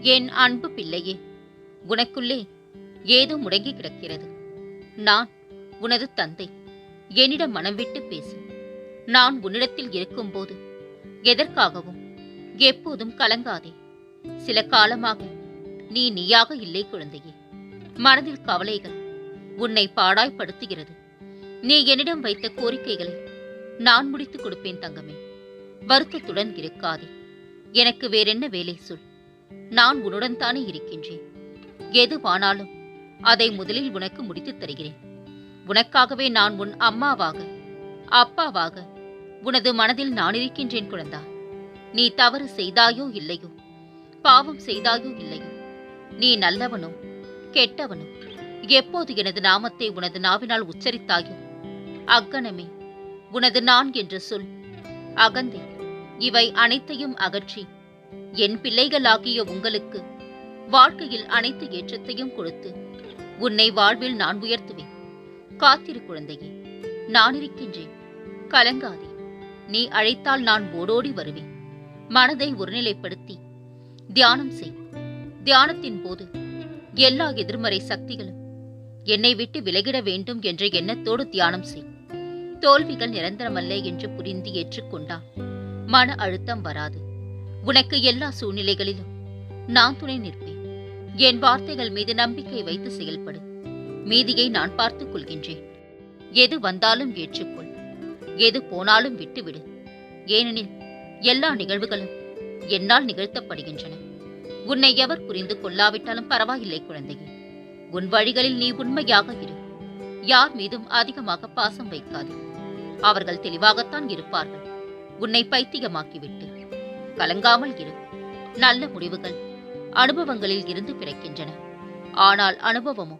என் அன்பு பிள்ளையே உனக்குள்ளே ஏதோ முடங்கி கிடக்கிறது. நான் உனது தந்தை. என்னிடம் மனம் விட்டு பேசு. நான் உன்னிடத்தில் இருக்கும்போது எதற்காகவும் எப்போதும் கலங்காதே. சில காலமாக நீ நீயாக இல்லை குழந்தையே. மனதில் கவலைகள் உன்னை பாடாய்படுத்துகிறது நீ என்னிடம் வைத்த கோரிக்கைகளை நான் முடித்துக் கொடுப்பேன் தங்கமே. வருத்தத்துடன் இருக்காதே. எனக்கு வேறென்ன வேலை சொல். நான் உன்னுடன் தானே இருக்கின்றேன். எதுவானாலும் அதை முதலில் உனக்கு முடித்துத் தருகிறேன். உனக்காகவே நான் உன் அம்மாவாக அப்பாவாக உனது மனதில் நான் இருக்கின்றேன் குழந்தா. நீ தவறு செய்தாயோ இல்லையோ பாவம் செய்தாயோ இல்லையோ நீ நல்லவனோ கெட்டவனோ எப்போது எனது நாமத்தை உனது நாவினால் உச்சரித்தாயோ அக்கணமே உனது நான் என்ற சொல். அகந்தை இவை அனைத்தையும் அகற்றி என் பிள்ளைகளாகிய உங்களுக்கு வாழ்க்கையில் அனைத்து ஏற்றத்தையும் கொடுத்து உன்னை வாழ்வில் நான் உயர்த்துவேன். காத்திரு குழந்தையே நான் இருக்கின்றேன். கலங்காதே நீ அழைத்தால் நான் ஓடோடி வருவேன். மனதை ஒருநிலைப்படுத்தி தியானம் செய். தியானத்தின் போது எல்லா எதிர்மறை சக்திகளும் என்னை விட்டு விலகிட வேண்டும் என்ற எண்ணத்தோடு தியானம் செய். தோல்விகள் நிரந்தரமல்ல என்று புரிந்து ஏற்றுக்கொண்டால் மன அழுத்தம் வராது. உனக்கு எல்லா சூழ்நிலைகளிலும் நான் துணை நிற்பேன். என் வார்த்தைகள் மீது நம்பிக்கை வைத்து செயல்படு. மீதியை நான் பார்த்துக் கொள்கின்றேன். எது வந்தாலும் ஏற்றுக்கொள். எது போனாலும் விட்டுவிடு. ஏனெனில் எல்லா நிகழ்வுகளும் என்னால் நிகழ்த்தப்படுகின்றன. உன்னை எவர் புரிந்து கொள்ளாவிட்டாலும் பரவாயில்லை குழந்தையே. உன் வழிகளில் நீ உண்மையாக இரு. யார் மீதும் அதிகமாக பாசம் வைக்காது. அவர்கள் தெளிவாகத்தான் இருப்பார்கள். உன்னை பைத்தியமாக்கிவிட்டு. கலங்காமல் இரு. நல்ல முடிவுகள். அனுபவங்களில் இருந்து கிடைக்கின்றன. ஆனால் அனுபவமோ?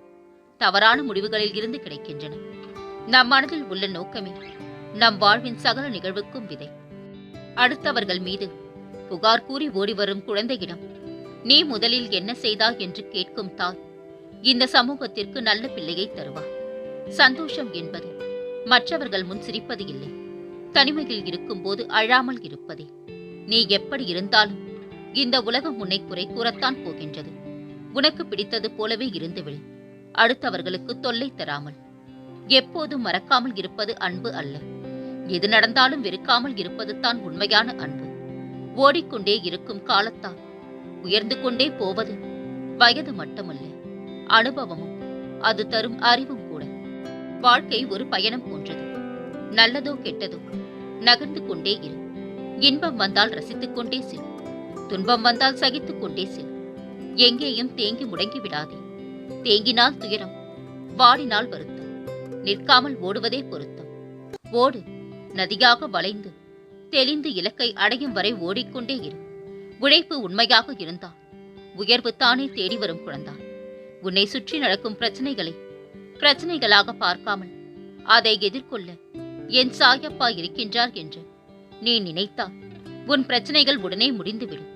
தவறான முடிவுகளில் இருந்து கிடைக்கின்றன. நம் மனதில் உள்ள நோக்கமே நம் வாழ்வின் சகல நிகழ்வுக்கும் விதை. அடுத்தவர்கள் மீது புகார் கூறி ஓடி வரும் குழந்தையிடம் நீ முதலில் என்ன செய்தாய்? என்று கேட்கும் தாய் இந்த சமூகத்திற்கு நல்ல பிள்ளையை தருவார் சந்தோஷம் என்பது மற்றவர்கள் முன் சிரிப்பது இல்லை. தனிமையில் இருக்கும்போது அழாமல் இருப்பதே. நீ எப்படி இருந்தாலும் இந்த உலகம் உன்னை குறை கூறத்தான் போகின்றது. உனக்கு பிடித்தது போலவே இருந்துவிடு அடுத்தவர்களுக்கு தொல்லை தராமல். எப்போதும் மறக்காமல் இருப்பது அன்பு அல்ல. எது நடந்தாலும் வெறுக்காமல் இருப்பது தான் உண்மையான அன்பு. ஓடிக்கொண்டே இருக்கும் காலத்தால் உயர்ந்து கொண்டே போவது வயது மட்டுமல்ல. அனுபவமும் அது தரும் அறிவும் கூட. வாழ்க்கை ஒரு பயணம் போன்றது. நல்லதோ கெட்டதோ நகர்ந்து கொண்டே இரு. இன்பம் வந்தால் ரசித்துக் கொண்டே செல். துன்பம் வந்தால் சகித்துக் கொண்டே செல். எங்கேயும் தேங்கி முடங்கி விடாதே. தேங்கினால் துயரம் வாடினால் வருத்தம். நிற்காமல் ஓடுவதே பொருத்தம். ஓடு நதியாக வளைந்து தெளிந்து இலக்கை அடையும் வரை ஓடிக்கொண்டே இரு. உழைப்பு உண்மையாக இருந்தால் உயர்வு தானே தேடி வரும் குழந்தாய் உன்னை சுற்றி நடக்கும் பிரச்சனைகளை பிரச்சனைகளாக பார்க்காமல் அதை எதிர்கொள்ள என் சாயப்பா இருக்கின்றார் என்று நீ நினைத்தால் உன் பிரச்சனைகள் உடனே முடிந்துவிடும்.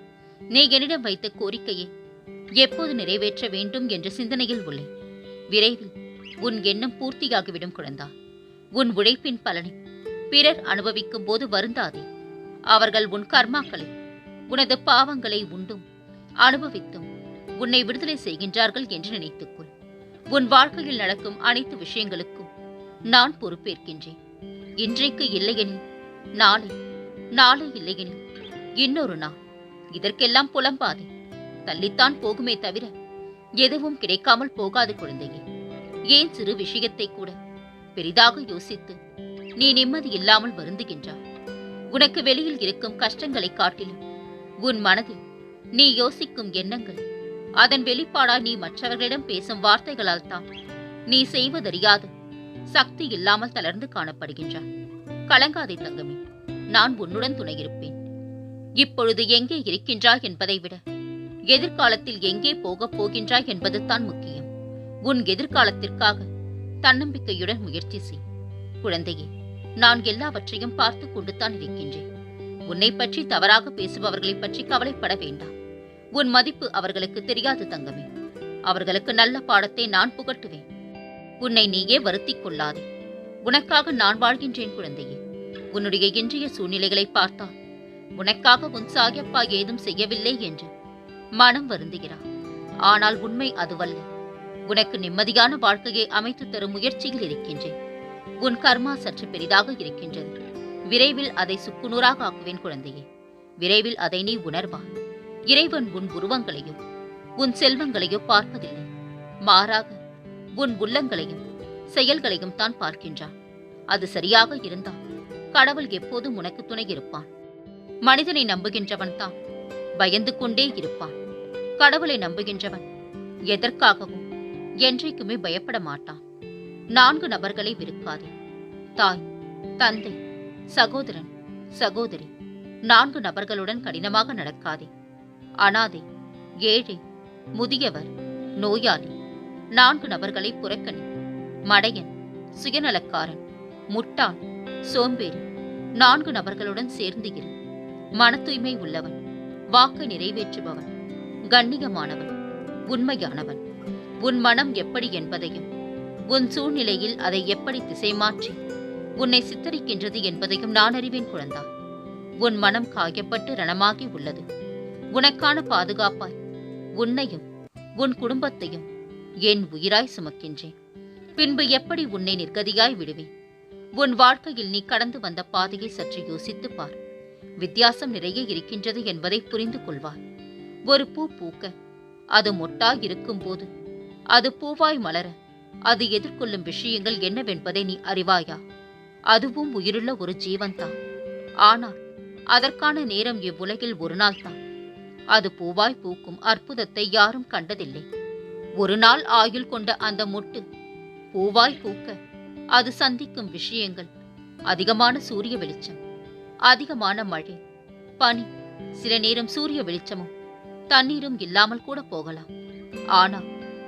நீ என்னிடம் வைத்த கோரிக்கையை எப்போது நிறைவேற்ற வேண்டும் என்ற சிந்தனையில் உள்ளேன் விரைவில் உன் எண்ணம் பூர்த்தியாகிவிடும் குழந்தா. உன் உழைப்பின் பலனை பிறர் அனுபவிக்கும் போது வருந்தாதே. அவர்கள் உன் கர்மாக்களை உனது பாவங்களை உண்டும் அனுபவித்தும் உன்னை விடுதலை செய்கின்றார்கள் என்று நினைத்துக்கொள். உன் வாழ்க்கையில் நடக்கும் அனைத்து விஷயங்களுக்கும் நான் பொறுப்பேற்கின்றேன். இன்றைக்கு இல்லையெனில் நாளை நாளை இல்லையெனில் இன்னொரு நாள். இதற்கெல்லாம் புலம்பாதே. தள்ளித்தான் போகுமே தவிர எதுவும் கிடைக்காமல் போகாது குழந்தையே. ஏன் சிறு விஷயத்தை கூட பெரிதாக யோசித்து நீ நிம்மதி இல்லாமல் வருந்துகின்றாய்? உனக்கு வெளியில் இருக்கும் கஷ்டங்களை காட்டிலும் உன் மனதில் நீ யோசிக்கும் எண்ணங்கள் அதன் வெளிப்பாடா நீ மற்றவர்களிடம் பேசும் வார்த்தைகளால் தான் நீ செய்வதறியாது சக்தி இல்லாமல் தளர்ந்து காணப்படுகின்றாய். கலங்காதே தங்கமே. நான் உன்னுடன் துணையிருப்பேன். இப்பொழுது எங்கே இருக்கின்றாய் என்பதை விட எதிர்காலத்தில் எங்கே போகப் போகின்றாய் என்பதுதான் முக்கியம். உன் எதிர்காலத்திற்காக தன்னம்பிக்கையுடன் முயற்சி செய். குழந்தையே நான் எல்லாவற்றையும் பார்த்து கொண்டுதான் இருக்கின்றேன். உன்னை பற்றி தவறாக பேசுபவர்களை பற்றி கவலைப்பட வேண்டாம். உன் மதிப்பு அவர்களுக்கு தெரியாது தங்கமே. அவர்களுக்கு நல்ல பாடத்தை நான் புகட்டுவேன். உன்னை நீயே வருத்திக் கொள்ளாதே. உனக்காக நான் வாழ்கின்றேன் குழந்தையே. உன்னுடைய இன்றைய சூழ்நிலைகளை பார்த்தால் உனக்காக உன் சாயப்பா ஏதும் செய்யவில்லை என்று மனம் வருந்துகிறார். ஆனால் உண்மை அதுவல்ல. உனக்கு நிம்மதியான வாழ்க்கையை அமைத்து தரும் முயற்சியில் இருக்கின்றேன். உன் கர்மா சற்று பெரிதாக இருக்கின்றது. விரைவில் அதை சுக்குநூறாக ஆக்குவேன் குழந்தையே. விரைவில் அதை நீ உணர்வாய் இறைவன் உன் உருவங்களையும் உன் செல்வங்களையோ பார்ப்பதில்லை. மாறாக உன் உள்ளங்களையும் செயல்களையும் தான் பார்க்கின்றான். அது சரியாக இருந்தால் கடவுள் எப்போதும் உனக்கு துணை இருப்பான். மனிதனை நம்புகின்றவன் தான். பயந்து கொண்டே இருப்பான். கடவுளை நம்புகின்றவன் எதற்காகவும் என்றைக்குமே பயப்பட மாட்டான். நான்கு நபர்களை விருக்காதே. தாய் தந்தை சகோதரன் சகோதரி நான்கு நபர்களுடன் கடினமாக நடக்காதே. அனாதை ஏழை முதியவர் நோயாளி நான்கு நபர்களை புறக்கணி மடையன் சுயநலக்காரன் முட்டாள் சோம்பேறி நான்கு நபர்களுடன் சேர்ந்து இரு. மன தூய்மை உள்ளவன் வாக்கை நிறைவேற்றுபவன் கண்ணியமானவன் உண்மையானவன். உன் மனம் எப்படி என்பதையும் உன் சூழ்நிலையில் அதை எப்படி திசை மாற்றி உன்னை சித்தரிக்கின்றது என்பதையும் நான் அறிவேன் குழந்தா. உன் மனம் காயப்பட்டு ரணமாகி உள்ளது. உனக்கான பாதுகாப்பாய் உன்னையும் உன் குடும்பத்தையும் என் உயிராய் சுமக்கின்றேன். பின்பு எப்படி உன்னை நிர்கதியாய் விடுவேன்? உன் வாழ்க்கையில் நீ கடந்து வந்த பாதையை சற்று யோசித்துப் பார். வித்தியாசம் நிறைய இருக்கின்றது என்பதை புரிந்து கொள்வார். ஒரு பூ பூக்க அது மொட்டாய் இருக்கும்போது அது பூவாய் மலர அது எதிர்கொள்ளும் விஷயங்கள் என்னவென்பதை நீ அறிவாயா? அதுவும் உயிருள்ள ஒரு ஜீவன்தான். ஆனால் அதற்கான நேரம் இவ்வுலகில் ஒரு நாள் தான் அது பூவாய் பூக்கும் அற்புதத்தை யாரும் கண்டதில்லை. ஒரு நாள் ஆயுள் கொண்ட அந்த மொட்டு பூவாய் பூக்க அது சந்திக்கும் விஷயங்கள். அதிகமான சூரிய வெளிச்சம். அதிகமான மழை. பனி. சில நேரம் சூரிய வெளிச்சமும். தண்ணீரும் இல்லாமல் கூட போகலாம். ஆனால்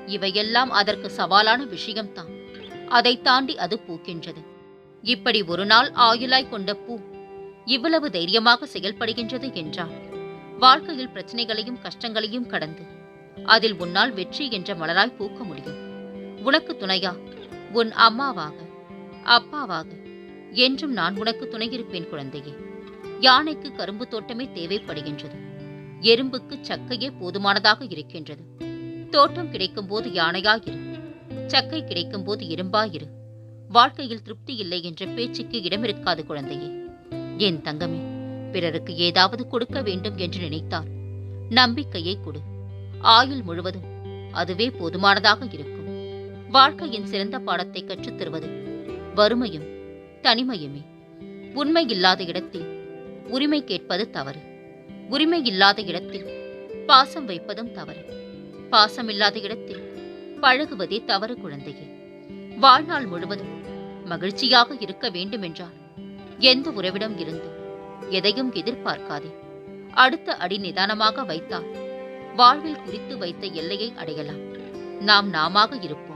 இவையெல்லாம் அதற்கு சவாலான விஷயம்தான். அதை தாண்டி அது பூக்கின்றது. இப்படி ஒரு நாள் ஆயுளாய் கொண்ட பூ இவ்வளவு தைரியமாக செயல்படுகின்றது என்றால் வாழ்க்கையில் பிரச்சனைகளையும் கஷ்டங்களையும் கடந்து அதில் உன்னால் வெற்றி என்ற மலராய் பூக்க முடியும். உனக்கு துணையா உன் அம்மாவாக அப்பாவாக என்றும் நான் உனக்கு துணையிருப்பேன் குழந்தையே. யானைக்கு கரும்பு தோட்டமே தேவைப்படுகின்றது. எறும்புக்கு சக்கையே போதுமானதாக இருக்கின்றது. தோட்டம் கிடைக்கும் போது யானையாயிரு. சக்கை கிடைக்கும் போது எறும்பாயிரு வாழ்க்கையில் திருப்தி இல்லை என்ற பேச்சுக்கு இடமிருக்காது குழந்தையே. என் தங்கமே பிறருக்கு ஏதாவது கொடுக்க வேண்டும் என்று நினைத்தால் நம்பிக்கையை கொடு. ஆயுள் முழுவதும் அதுவே போதுமானதாக இருக்கும். வாழ்க்கையின் சிறந்த பாடத்தை கற்றுத் தருவது வறுமையும் தனிமையுமே. உண்மை இல்லாத இடத்தில் உரிமை கேட்பது தவறு. உரிமை இல்லாத இடத்தில் பாசம் வைப்பதும் தவறு. பாசம் இல்லாத இடத்தில் பழகுவதே தவறு குழந்தையே. வாழ்நாள் முழுவதும் மகிழ்ச்சியாக இருக்க வேண்டுமென்றால் எந்த உறவிடம் இருந்து எதையும் எதிர்பார்க்காதே. அடுத்த அடி நிதானமாக வைத்தால் வாழ்வில் குறித்து வைத்த எல்லையை அடையலாம். நாம் நாமாக இருப்போம்.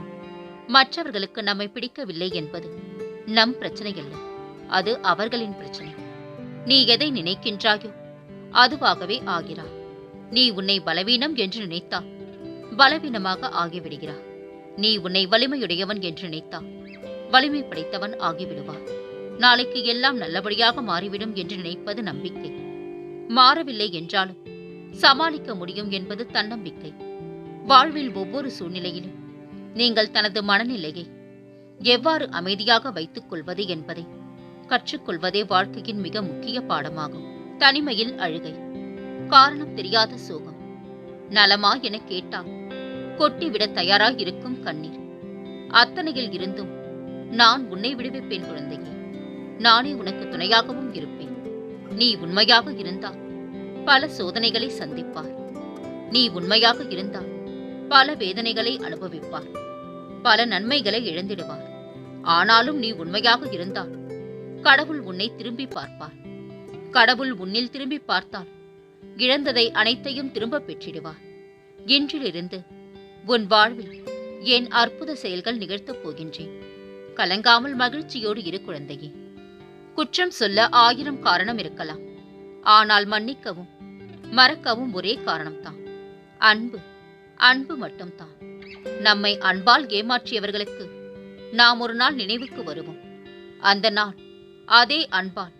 மற்றவர்களுக்கு நம்மை பிடிக்கவில்லை என்பது நம் பிரச்சனை அல்ல அது அவர்களின் பிரச்சனை. நீ எதை நினைக்கின்றாயோ அதுவாகவே ஆகிறாய். நீ உன்னை பலவீனம் என்று நினைத்தா பலவீனமாக ஆகிவிடுகிறாய். நீ உன்னை வலிமையுடையவன் என்று நினைத்தா வலிமை படைத்தவன் ஆகிவிடுவார் நாளைக்கு எல்லாம் நல்லபடியாக மாறிவிடும் என்று நினைப்பது நம்பிக்கை. மாறவில்லை என்றாலும் சமாளிக்க முடியும் என்பது தன்னம்பிக்கை. வாழ்வில் ஒவ்வொரு சூழ்நிலையிலும் நீங்கள் தனது மனநிலையை எவ்வாறு அமைதியாக வைத்துக் கொள்வது என்பதை கற்றுக்கொள்வதே வாழ்க்கையின் மிக முக்கிய பாடமாகும். தனிமையில் அழுகை. காரணம் தெரியாத சோகம். நலமா என கேட்டால் கொட்டிவிட தயாராக இருக்கும் கண்ணீர். அத்தனையில் இருந்தும் நான் உன்னை விடுவிப்பேன் குழந்தையே. நானே உனக்கு துணையாகவும் இருப்பேன். நீ உண்மையாக இருந்தால் பல சோதனைகளை சந்திப்பார் நீ உண்மையாக இருந்தால் பல வேதனைகளை அனுபவிப்பார் பல நன்மைகளை இழந்திடுவார். ஆனாலும் நீ உண்மையாக இருந்தால் கடவுள் உன்னை திரும்பி பார்ப்பார். கடவுள் உன்னில் திரும்பி பார்த்தால் இழந்ததை அனைத்தையும் திரும்ப பெற்றிடுவார். இன்றிலிருந்து உன் வாழ்வில் என் அற்புத செயல்கள் நிகழ்த்தப் போகின்றேன்? கலங்காமல் மகிழ்ச்சியோடு இரு குழந்தையே. குற்றம் சொல்ல ஆயிரம் காரணம் இருக்கலாம். ஆனால் மன்னிக்கவும் மறக்கவும் ஒரே காரணம்தான். அன்பு அன்பு மட்டும்தான். நம்மை அன்பால் ஏமாற்றியவர்களுக்கு நாம் ஒரு நாள் நினைவுக்கு வருவோம். அந்த நாள் அதே அன்பால்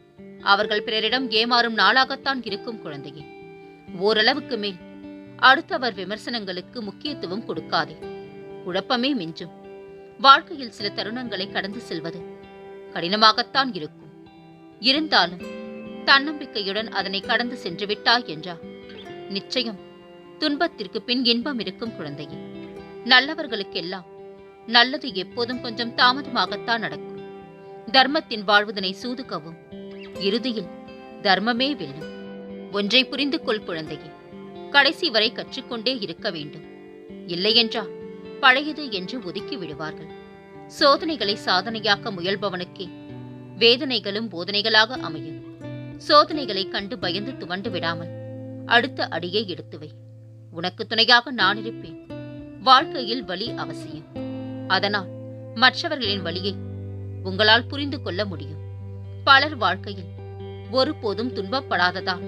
அவர்கள் பிறரிடம் ஏமாறும் நாளாகத்தான் இருக்கும் குழந்தையே. ஓரளவுக்கு மேல் அடுத்தவர் விமர்சனங்களுக்கு முக்கியத்துவம் கொடுக்காதே. குழப்பமே மிஞ்சும். வாழ்க்கையில் சில தருணங்களை கடந்து செல்வது கடினமாகத்தான் இருக்கும். இருந்தாலும் தன்னம்பிக்கையுடன் அதனை கடந்து சென்று விட்டாய் என்றார் நிச்சயம் துன்பத்திற்கு பின் இன்பம் இருக்கும் குழந்தையே. நல்லவர்களுக்கெல்லாம் நல்லது எப்போதும் கொஞ்சம் தாமதமாகத்தான் நடக்கும். தர்மத்தின் வாழ்வதனை சூதுக்கவும். இறுதியில் தர்மமே வெல்லும் ஒன்றை புரிந்து கொள் குழந்தையே. கடைசி வரை கற்றுக்கொண்டே இருக்க வேண்டும். இல்லையென்றால் பழையது என்று ஒதுக்கி விடுவார்கள். சோதனைகளை சாதனையாக்க முயல்பவனுக்கே வேதனைகளும் போதனைகளாக அமையும். சோதனைகளை கண்டு பயந்து துவண்டு விடாமல் அடுத்த அடியை எடுத்துவை உனக்கு துணையாக நான் இருப்பேன். வாழ்க்கையில் வலி அவசியம். அதனால் மற்றவர்களின் வழியை உங்களால் புரிந்து கொள்ள முடியும். பலர் வாழ்க்கையில் ஒருபோதும் துன்பப்படாததால்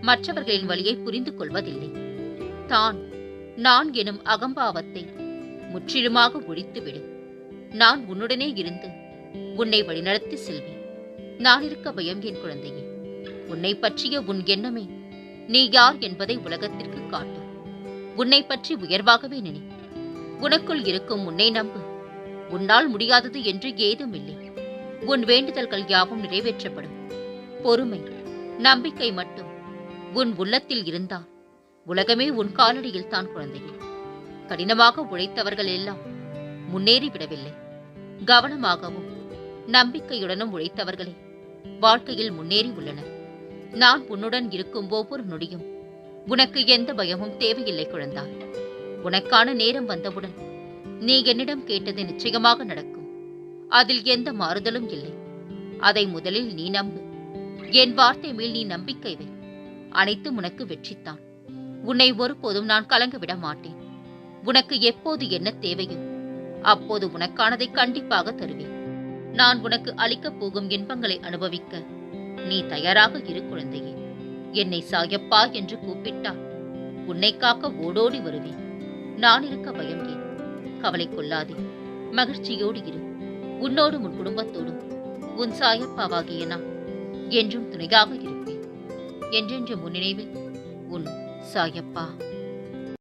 மற்றவர்களின் வழியை புரிந்து கொள்வதில்லை. தான் நான் எனும் அகம்பாவத்தை முற்றிலுமாக ஒழித்துவிடு. நான் உன்னுடனே இருந்து உன்னை வழிநடத்தி செல்வேன். நான் இருக்க பயம் என் குழந்தையே. உன்னை பற்றிய உன் எண்ணமே நீ யார் என்பதை உலகத்திற்கு காட்டும். உன்னை பற்றி உயர்வாகவே நினை. உனக்குள் இருக்கும் உன்னை நம்பு. உன்னால் முடியாதது என்று ஏதுமில்லை. உன் வேண்டுதல்கள் யாவும் நிறைவேற்றப்படும். பொறுமை நம்பிக்கை மட்டும். உன் உள்ளத்தில் இருந்தால் உலகமே உன் காலடியில் தான் குழந்தையே. கடினமாக உழைத்தவர்கள் எல்லாம் முன்னேறி விடவில்லை. கவனமாகவும் நம்பிக்கையுடனும் உழைத்தவர்களே வாழ்க்கையில் முன்னேறி உள்ளனர். நான் உன்னுடன் இருக்கும் ஒவ்வொரு நொடியும் உனக்கு எந்த பயமும் தேவையில்லை குழந்தாய் உனக்கான நேரம் வந்தவுடன் நீ என்னிடம் கேட்டது நிச்சயமாக நடக்கும். அதில் எந்த மாறுதலும் இல்லை. அதை முதலில் நீ நம்பு. என் வார்த்தை மேல் நீ நம்பிக்கை வை. அனைத்தும் உனக்கு வெற்றித்தான். உன்னை ஒருபோதும் நான் கலங்க விட மாட்டேன். உனக்கு எப்போது என்ன தேவையோ அப்போது உனக்கானதை கண்டிப்பாக தருவேன். நான் உனக்கு அளிக்கப் போகும் இன்பங்களை அனுபவிக்க நீ தயாராக இரு குழந்தையே. என்னை சாயப்பா என்று கூப்பிட்டால் உன்னை காக்க ஓடோடி வருவேன். நான் இருக்க பயம் ஏன்? கவலை கொள்ளாதே. மகிழ்ச்சியோடு இரு. உன்னோடும் உன் குடும்பத்தோடும். உன் சாயப்பாவாகிய நான் என்றும் துணையாக இருப்பேன். என்றென்று முன்னினைவில் உன் சாயப்பா.